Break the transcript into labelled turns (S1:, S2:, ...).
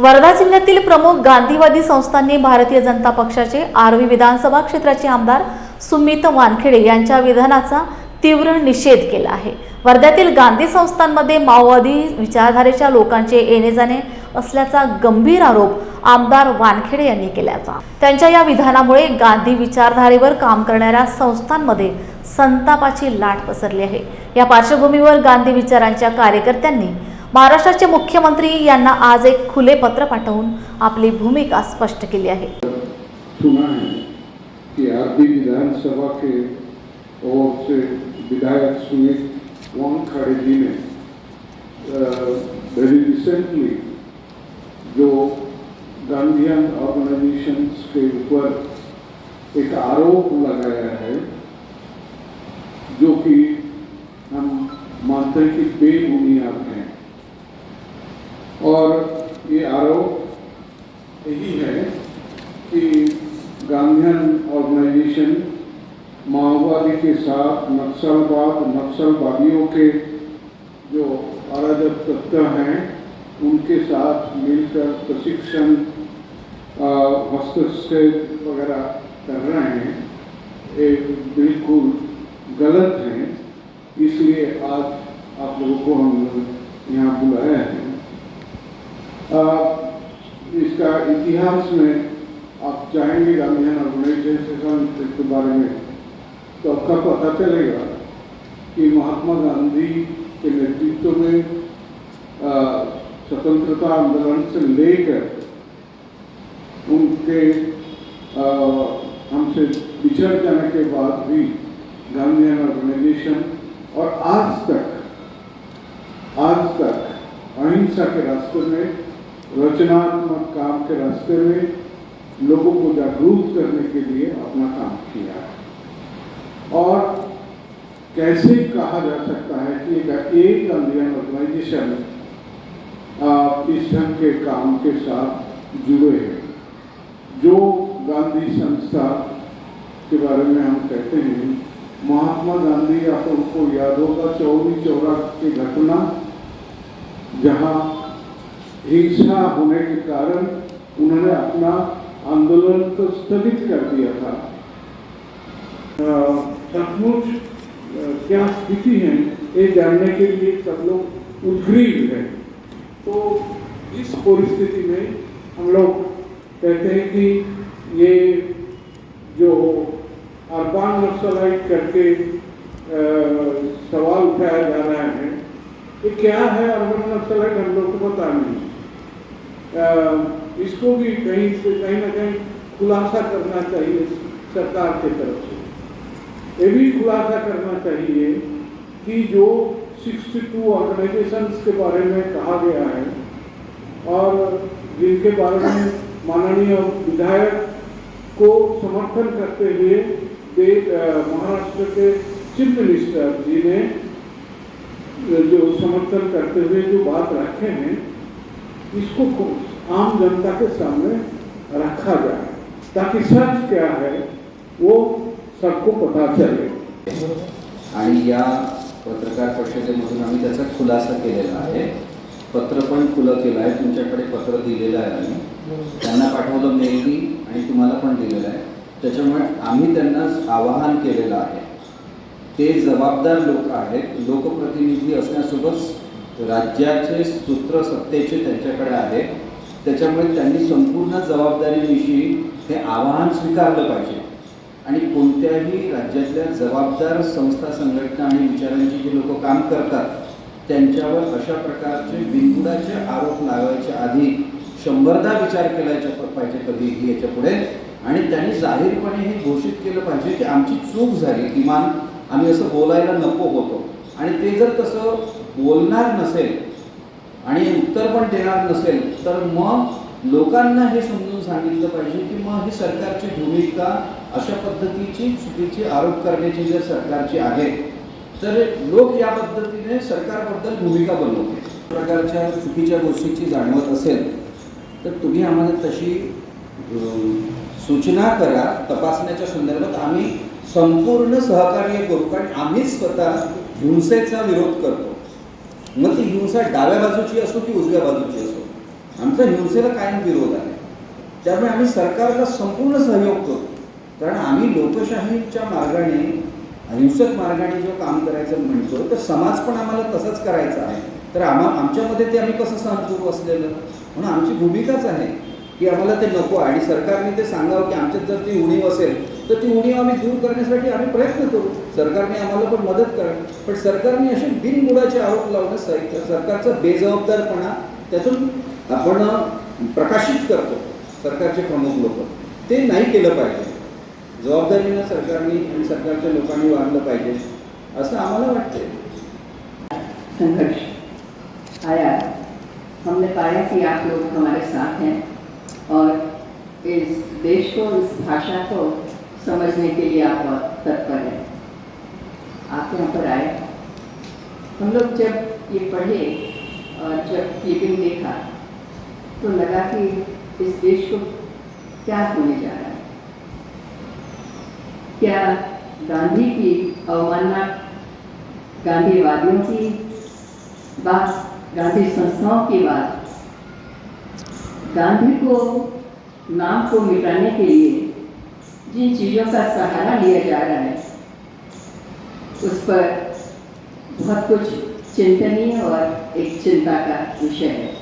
S1: वर्धा जिल्ह्यातील प्रमुख गांधीवादी संस्थांनी भारतीय जनता पक्षाचे आरवी विधानसभा क्षेत्राचे आमदार सुमित वानखेडे यांच्या विधानाचा तीव्र निषेध केला आहे. वर्ध्यातील गांधी संस्थांमध्ये माओवादी विचारधारेच्या लोकांचे येणे जाणे असल्याचा गंभीर आरोप आमदार वानखेडे यांनी केला होता. त्यांच्या या विधानामुळे गांधी विचारधारेवर काम करणाऱ्या संस्थांमध्ये संतापाची लाट पसरली आहे. या पार्श्वभूमीवर गांधी विचारांच्या कार्यकर्त्यांनी महाराष्ट्राचे मुख्यमंत्री यांना आज एक खुले पत्र पाठवून आपली भूमिका स्पष्ट केली आहे.
S2: सुना है कि विधानसभा के ओर से विधायक जी ने वेरी रिसेंटली जो गांधीयन ऑर्गेनाइजेशंस के ऊपर एक आरोप लगाया है, जो कि हम मानते हैं कि बेबुनियाद और ये आरोप यही है कि गांधीयन ऑर्गेनाइजेशन माओवादी के साथ नक्सलवाद, नक्सलवादियों के जो अराजक तत्व हैं, उनके साथ मिलकर प्रशिक्षण हस्तक्षेप वगैरह कर रहे हैं, ये बिल्कुल गलत है, इसलिए आज आप लोगों को हम यहाँ बुलाया है। इसका इतिहास में आप चाहेंगे गांधीयन ऑर्गेनाइजेशन के बारे में तो आपका पता चलेगा कि महात्मा गांधी के नेतृत्व में स्वतंत्रता आंदोलन से लेकर उनके हमसे बिछड़ जाने के बाद भी गांधीयन ऑर्गेनाइजेशन और आज तक आज तक अहिंसा के रास्ते में रचनात्मक काम के रास्ते में लोगों को जागरूक करने के लिए अपना काम किया है। और कैसे कहा जा सकता है कि एक एक ऑर्गेनाइजेशन इस ढंग के काम के साथ जुड़े हैं, जो गांधी संस्था के बारे में हम कहते हैं। महात्मा गांधी, आप उनको याद होगा, चौरी चौरा की घटना, जहाँ हिंसा होने के कारण उन्होंने अपना आंदोलन को स्थगित कर दिया था। सचमुच क्या स्थिति है ये जानने के लिए सब लोग उद्ग्रीव है। तो इस परिस्थिति में हम लोग कहते हैं कि ये जो अरबान नक्सलाइट करके अ, सवाल उठाया जा रहा है ये क्या है अर्बन नक्सलाइट हम लोग को पता नहीं। इसको भी कहीं से कहीं ना कहीं खुलासा करना चाहिए सरकार के तरफ़ से। ये भी खुलासा करना चाहिए कि जो 62 ऑर्गेनाइजेशंस के बारे में कहा गया है और जिनके बारे में माननीय विधायक को समर्थन करते हुए महाराष्ट्र के चीफ मिनिस्टर जी ने जो समर्थन करते हुए जो बात रखे हैं इसको आम जनता के सामने रखा जाए ताकि सच क्या है वो सबको पता चले।
S3: आणि या पत्रकार परिषदेमधून आम्ही त्याचा खुलासा केलेला आहे. पत्र पण खुलं केलं आहे तुमच्याकडे पत्र दिलेलं आहे आम्ही. त्यांना पाठवलं मेलनी आणि तुम्हाला पण दिलेलं आहे. त्याच्यामुळे आम्ही त्यांना आवाहन केलेलं आहे. ते जबाबदार लोक आहेत लोकप्रतिनिधी असण्यासोबत राज्याचे सूत्र सत्तेचे त्यांच्याकडे आहे त्याच्यामुळे त्यांनी संपूर्ण जबाबदारीविषयी हे आवाहन स्वीकारलं पाहिजे. आणि कोणत्याही राज्यातल्या जबाबदार संस्था संघटना आणि विचारांची जी लोक काम करतात त्यांच्यावर अशा प्रकारचे बिनबुडाचे आरोप लावायच्या आधी शंभरदा विचार केला पाहिजे कधीही याच्यापुढे. आणि त्यांनी जाहीरपणे हे घोषित केलं पाहिजे की आमची चूक झाली. किमान आम्ही असं बोलायला नको होतो. आणि ते जर तसं बोलणार नसेल आणि उत्तर पण देणार नसेल तर मग लोकांना हे समजून सांगितलं पाहिजे की मग ही सरकारची भूमिका अशा पद्धतीची चुकीची आरोप करण्याची जर सरकारची आहे तर लोक या पद्धतीने सरकारबद्दल भूमिका बनवते प्रकारच्या चुकीच्या गोष्टीची जाणवत असेल तर तुम्ही आम्हाला तशी सूचना करा. तपासण्याच्या संदर्भात आम्ही संपूर्ण सहकार्य करू. कारण आम्हीच स्वतः हिंसेचा विरोध करतो. मग ती हिंसा डाव्या बाजूची असो की उजव्या बाजूची असो. आमचा हिंसेला कायम विरोध आहे. त्यामुळे आम्ही सरकारला संपूर्ण सहयोग करतो कारण आम्ही लोकशाहीच्या मार्गाने अहिंसक मार्गाने जेव्हा काम करायचं म्हणतो तर समाज पण आम्हाला तसंच करायचा आहे. तर आम्हा आमच्यामध्ये ते आम्ही कसं सहन असलेलं? म्हणून आमची भूमिकाच आहे की आम्हाला ते नको. आहे आणि सरकारने ते सांगावं की आमच्यात जर ती उणीव असेल तर ती उणीव आम्ही दूर करण्यासाठी आम्ही प्रयत्न करू. सरकारने आम्हाला पण मदत करावी पण सरकारने असे बिनबुडाचे आरोप लावणं सर- सरकारचा बेजबाबदारपणा त्यातून आपण प्रकाशित करतो. सरकारचे प्रमुख लोक. ते नाही केलं पाहिजे. जबाबदारीनं सरकारने आणि सरकारच्या लोकांनी वागलं पाहिजे असं आम्हाला वाटते
S4: संघर्ष. आया हमने पाया कि आप लोग हमारे साथ हैं और इस देश को इस भाषा को समझने के लिए आप बहुत तत्पर हैं। आप यहाँ पर आए। हम लोग जब ये पढ़े और जब क्लिपिंग देखा तो लगा कि इस देश को क्या होने जा रहा है। क्या गांधी की अवमानना, गांधीवादियों की बात, गांधी संस्थाओं की बात, गांधी को नाम को मिटाने के लिए जिन चीज़ों का सहारा लिया जा रहा है, उस पर बहुत कुछ चिंतनीय और एक चिंता का विषय है।